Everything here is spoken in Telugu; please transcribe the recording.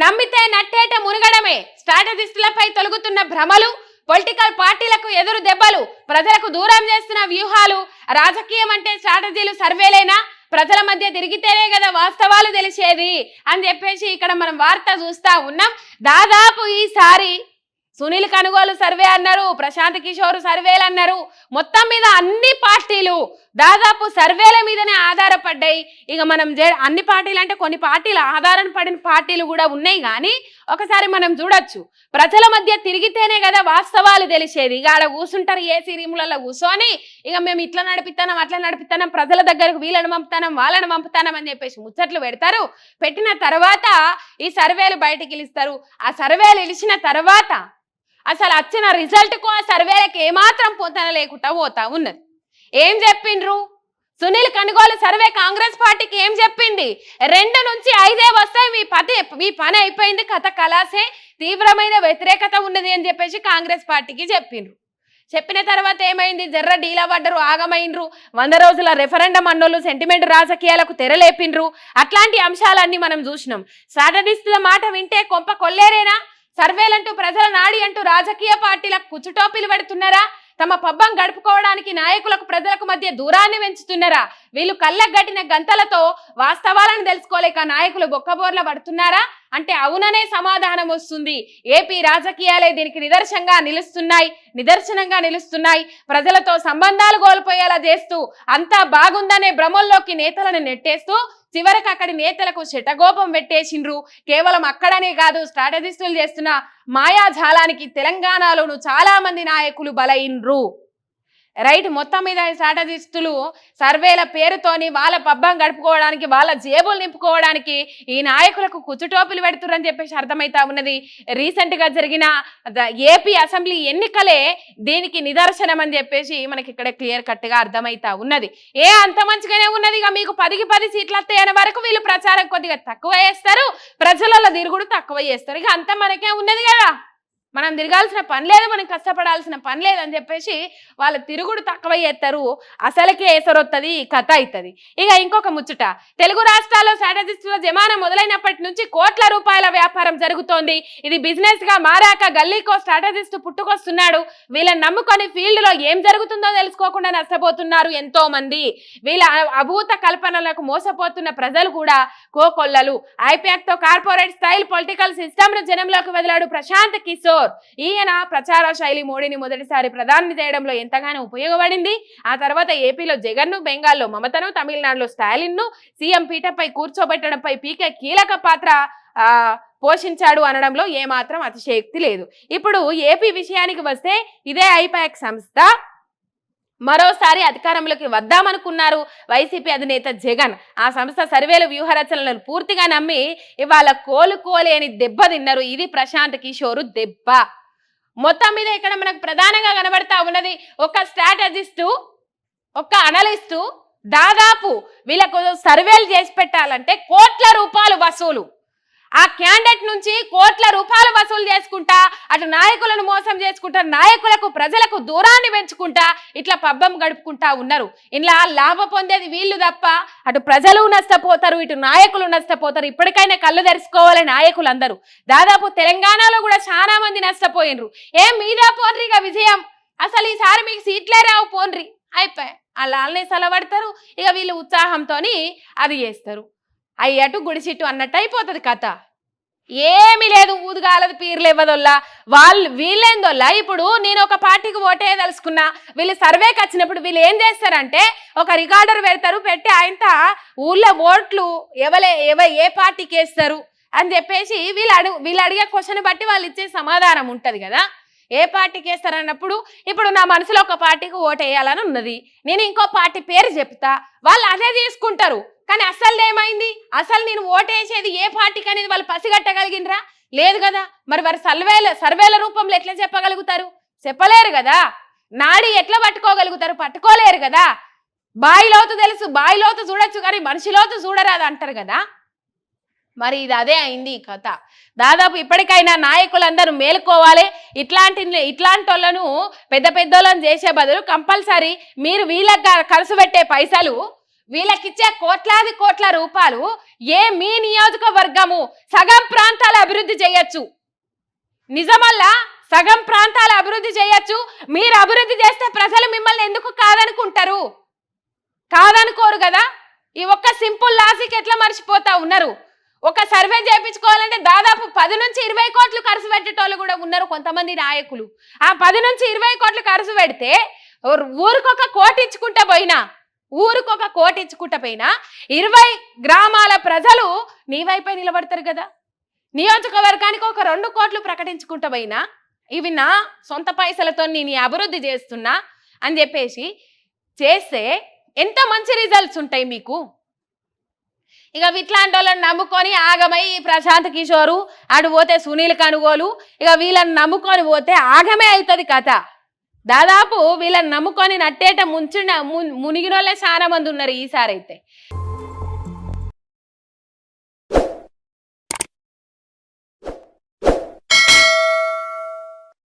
నమ్మితే నట్టేట మునగడమే స్ట్రాటజిస్టులపై తొలుగుతున్న భ్రమలు పొలిటికల్ పార్టీలకు ఎదురు దెబ్బలు ప్రజలకు దూరం చేస్తున్న వ్యూహాలు రాజకీయం అంటే స్ట్రాటజీలు సర్వేలేనా? ప్రజల మధ్య తిరిగితేనే కదా వాస్తవాలు తెలిసేది అని చెప్పేసి ఇక్కడ మనం వార్త చూస్తా ఉన్నాం. దాదాపు ఈసారి సునీల్ కనుగోలు సర్వే అన్నారు ప్రశాంత్ కిషోర్ సర్వేలు అన్నారు. మొత్తం మీద అన్ని పార్టీలు దాదాపు సర్వేల మీదనే ఆధారపడ్డాయి. ఇక మనం జే- అన్ని పార్టీలు అంటే కొన్ని పార్టీలు ఆధారం పడిన పార్టీలు కూడా ఉన్నాయి కానీ ఒకసారి మనం చూడొచ్చు. ప్రజల మధ్య తిరిగితేనే కదా వాస్తవాలు తెలిసేది. ఇక ఆడ కూర్చుంటారు ఏసీ రూములలో కూర్చొని ఇక మేము ఇట్లా నడిపిస్తాం అట్లా నడిపిస్తాం ప్రజల దగ్గరకు వీళ్ళని పంపుతాం వాళ్ళని పంపుతాం అని చెప్పేసి ముచ్చట్లు పెడతారు. పెట్టిన తర్వాత ఈ సర్వేలు బయటికి ఇస్తారు ఆ సర్వేలు ఇలిచిన తర్వాత అసలు వచ్చిన రిజల్ట్కు ఆ సర్వేలకు ఏమాత్రం పోతన లేకుండా పోతా ఉన్నది. ఏం చెప్పిండ్రు? సునీల్ కనుగోలు సర్వే కాంగ్రెస్ పార్టీకి ఏం చెప్పింది? రెండు నుంచి ఐదే వస్తాయి మీ పది మీ పని అయిపోయింది కథ కలాసే తీవ్రమైన వ్యతిరేకత ఉన్నది అని చెప్పేసి కాంగ్రెస్ పార్టీకి చెప్పిండ్రు. చెప్పిన తర్వాత ఏమైంది? జర్ర డీలా పడ్డరు ఆగమైండ్రు. వంద రోజుల రెఫరెండం అన్నోళ్ళు సెంటిమెంట్ రాజకీయాలకు తెరలేపిండ్రు. అట్లాంటి అంశాలన్నీ మనం చూసినాం. స్ట్రాటజిస్టుల మాట వింటే కొంప కొల్లేరేనా? సర్వేలంటూ ప్రజల నాడి అంటూ రాజకీయ పార్టీలకు కుచ్చుటోపీలు పెడుతున్నారా? తమ పబ్బం గడుపుకోవడానికి నాయకులకు ప్రజలకు మధ్య దూరాన్ని పెంచుతున్నారా వీళ్ళు కళ్ళగట్టిన గంతలతో వాస్తవాలను తెలుసుకోలేక నాయకులు బొక్కబోర్ల పడుతున్నారా? అంటే అవుననే సమాధానం వస్తుంది. ఏపీ రాజకీయాలే దీనికి నిదర్శనంగా నిలుస్తున్నాయి నిదర్శనంగా నిలుస్తున్నాయి. ప్రజలతో సంబంధాలు కోల్పోయేలా చేస్తూ అంతా బాగుందనే భ్రమల్లోకి నేతలను నెట్టేస్తూ చివరికి అక్కడి నేతలకు శటగోపం పెట్టేసిండ్రు. కేవలం అక్కడనే కాదు స్ట్రాటజిస్టులు చేస్తున్న మాయాజాలానికి తెలంగాణలోను చాలా మంది నాయకులు బలైండ్రు రైట్ మొత్తం మీద స్ట్రాటజిస్టులు సర్వేల పేరుతోని వాళ్ళ పబ్బం గడుపుకోవడానికి వాళ్ళ జేబులు నింపుకోవడానికి ఈ నాయకులకు కుచుటోపులు పెడుతురని చెప్పేసి అర్థమైతా ఉన్నది. రీసెంట్గా జరిగిన ద- ఏపీ అసెంబ్లీ ఎన్నికలే దీనికి నిదర్శనం అని చెప్పేసి మనకి ఇక్కడ క్లియర్ కట్గా అర్థమైతా ఉన్నది. ఏ అంత మంచిగానే ఉన్నది ఇక మీకు పదికి పది సీట్లు వస్తాయనే వరకు వీళ్ళు ప్రచారం కొద్దిగా తక్కువ చేస్తారు ప్రజలలో తిరుగుడు తక్కువ చేస్తారు. ఇక అంత మనకే ఉన్నది కదా. మనం తిరగాల్సిన పని లేదు మనం కష్టపడాల్సిన పని లేదని చెప్పేసి వాళ్ళ తిరుగుడు తక్కువ చేస్తారు అసలుకే ఎసరొత్తది కథ అవుతుంది ఇక ఇంకొక ముచ్చట. తెలుగు రాష్ట్రాల్లో స్ట్రాటజిస్టుల జమానా మొదలైనప్పటి నుంచి కోట్ల రూపాయల వ్యాపారం జరుగుతోంది. ఇది బిజినెస్గా మారాక గల్లీకో స్ట్రాటజిస్ట్ పుట్టుకొస్తున్నాడు. వీళ్ళని నమ్ముకొని ఫీల్డ్లో ఏం జరుగుతుందో తెలుసుకోకుండా నష్టపోతున్నారు ఎంతో మంది వీళ్ళ అభూత కల్పనలకు మోసపోతున్న ప్రజలు కూడా కోకొల్లలు ఐపాక్తో కార్పొరేట్ స్టైల్ పొలిటికల్ సిస్టమ్ను జనంలోకి వదిలాడు ప్రశాంత్ కిషోర్. ఈయన ప్రచార శైలి మోడీని మొదటిసారి ప్రధాని చేయడంలో ఎంతగానో ఉపయోగపడింది. ఆ తర్వాత ఏపీలో జగన్ను బెంగాల్లో మమతను తమిళనాడులో స్టాలిన్ను సీఎం పీఠపై కూర్చోబెట్టడంపై పీకే కీలక పాత్ర పోషించాడు అనడంలో ఏమాత్రం అతిశయోక్తి లేదు. ఇప్పుడు ఏపీ విషయానికి వస్తే ఇదే ఐపాక్ సంస్థ. మరోసారి అధికారంలోకి వద్దామనుకున్నారు. వైసీపీ అధినేత జగన్ ఆ సంస్థ సర్వేలు వ్యూహరచనలను పూర్తిగా నమ్మి ఇవాళ కోలుకోలేని దెబ్బ తిన్నారు. ఇది ప్రశాంత్ కిషోరు దెబ్బ. మొత్తం మీద ఇక్కడ మనకు ప్రధానంగా కనబడతా ఉన్నది ఒక స్ట్రాటజిస్టు ఒక అనలిస్టు దాదాపు వీళ్ళకు సర్వేలు చేసి పెట్టాలంటే కోట్ల రూపాయలు వసూలు. ఆ క్యాండిడేట్ నుంచి కోట్ల రూపాయలు వసూలు చేసుకుంటా అటు నాయకులను మోసం చేసుకుంటా నాయకులకు ప్రజలకు దూరాన్ని పెంచుకుంటా ఇట్లా పబ్బం గడుపుకుంటా ఉన్నారు. ఇలా లాభ పొందేది వీళ్ళు తప్ప అటు ప్రజలు నష్టపోతారు ఇటు నాయకులు నష్టపోతారు. ఇప్పటికైనా కళ్ళు తెరుచుకోవాలి నాయకులందరూ. దాదాపు తెలంగాణలో కూడా చాలా మంది నష్టపోయినరు. ఏం మీదా పోన్రిగా విజయం? అసలు ఈసారి మీకు సీట్లే రావు పోన్రి. అయిపోయి. ఆ వాళ్ళనే సెలవడతారు ఇక వీళ్ళు ఉత్సాహంతోని అది చేస్తారు. అయ్యటు గుడిసిట్టు అన్నట్టు అయిపోతుంది కథ. ఏమీ లేదు ఊదుగాలదు పీర్లు ఇవ్వదొల్లా వాళ్ళు వీళ్ళేందొల్లా? ఇప్పుడు నేను ఒక పార్టీకి ఓటేయదలుచుకున్నా వీళ్ళు సర్వేకి వచ్చినప్పుడు వీళ్ళు ఏం చేస్తారంటే ఒక రికార్డర్ పెడతారు పెట్టి ఆయనతో ఊళ్ళో ఓట్లు ఎవలే ఎవ ఏ పార్టీకి వేస్తారు అని చెప్పేసి వీళ్ళు అడుగు వీళ్ళు అడిగే క్వశ్చన్ బట్టి వాళ్ళు ఇచ్చే సమాధానం ఉంటుంది కదా. ఏ పార్టీకి వేస్తారన్నప్పుడు ఇప్పుడు నా మనసులో ఒక పార్టీకి ఓటు వేయాలని ఉన్నది. నేను ఇంకో పార్టీ పేరు చెప్తా. వాళ్ళు అదే తీసుకుంటారు. కానీ అసలు ఏమైంది? అసలు నేను ఓటేసేది ఏ పార్టీకి అనేది వాళ్ళు పసిగట్టగలిగినరా? లేదు కదా. మరి వారు సర్వేల సర్వేల రూపంలో ఎట్లా చెప్పగలుగుతారు? చెప్పలేరు కదా. నాడి ఎట్లా పట్టుకోగలుగుతారు? పట్టుకోలేరు కదా. బాయిలోతు తెలుసు. బాయిలోతు చూడొచ్చు కానీ మనిషిలోతు చూడరాదు అంటారు కదా. మరి ఇది అదే అయింది ఈ కథ. దాదాపు ఇప్పటికైనా నాయకులందరూ మేలుకోవాలి. ఇట్లాంటి ఇట్లాంటి వాళ్ళను పెద్ద పెద్దోళ్ళని చేసే బదులు కంపల్సరీ మీరు వీళ్ళకి ఖర్చు పెట్టే పైసలు వీళ్ళకిచ్చే కోట్లాది కోట్ల రూపాయలు ఏ మీ నియోజకవర్గము సగం ప్రాంతాల అభివృద్ధి చేయొచ్చు? నిజమల్లా? సగం ప్రాంతాలు అభివృద్ధి చేయొచ్చు? మీరు అభివృద్ధి చేస్తే ప్రజలు మిమ్మల్ని ఎందుకు కాదనుకుంటారు? కాదనుకోరు కదా? ఈ ఒక్క సింపుల్ లాజిక్ ఎట్లా మర్చిపోతా ఉన్నారు? ఒక సర్వే చేయించుకోవాలంటే దాదాపు పది నుంచి ఇరవై కోట్లు ఖర్చు పెట్టేటోళ్ళు కూడా ఉన్నారు కొంతమంది నాయకులు. ఆ పది నుంచి ఇరవై కోట్లు ఖర్చు పెడితే ఊరికొక కోటి ఇచ్చుకుంటా పోయినా ఊరికొక కోటి ఇచ్చుకుంటపోయినా ఇరవై గ్రామాల ప్రజలు నీ వైపే నిలబడతారు కదా. నియోజకవర్గానికి ఒక రెండు కోట్లు ప్రకటించుకుంటపోయినా ఇవి నా సొంత పైసలతో నేను అభివృద్ధి చేస్తున్నా అని చెప్పేసి చేస్తే ఎంత మంచి రిజల్ట్స్ ఉంటాయి మీకు? ఇక ఇట్లాంటి వాళ్ళని నమ్ముకొని ఆగమై ప్రశాంత్ కిషోరు అటు పోతే సునీల్ కనుగోలు ఇక వీళ్ళని నమ్ముకొని పోతే ఆగమే అవుతుంది కథ. దాదాపు వీళ్ళని నమ్ముకొని నట్టేట ముంచిన మునిగిన వాళ్ళే చాలా మంది ఉన్నారు ఈసారి అయితే.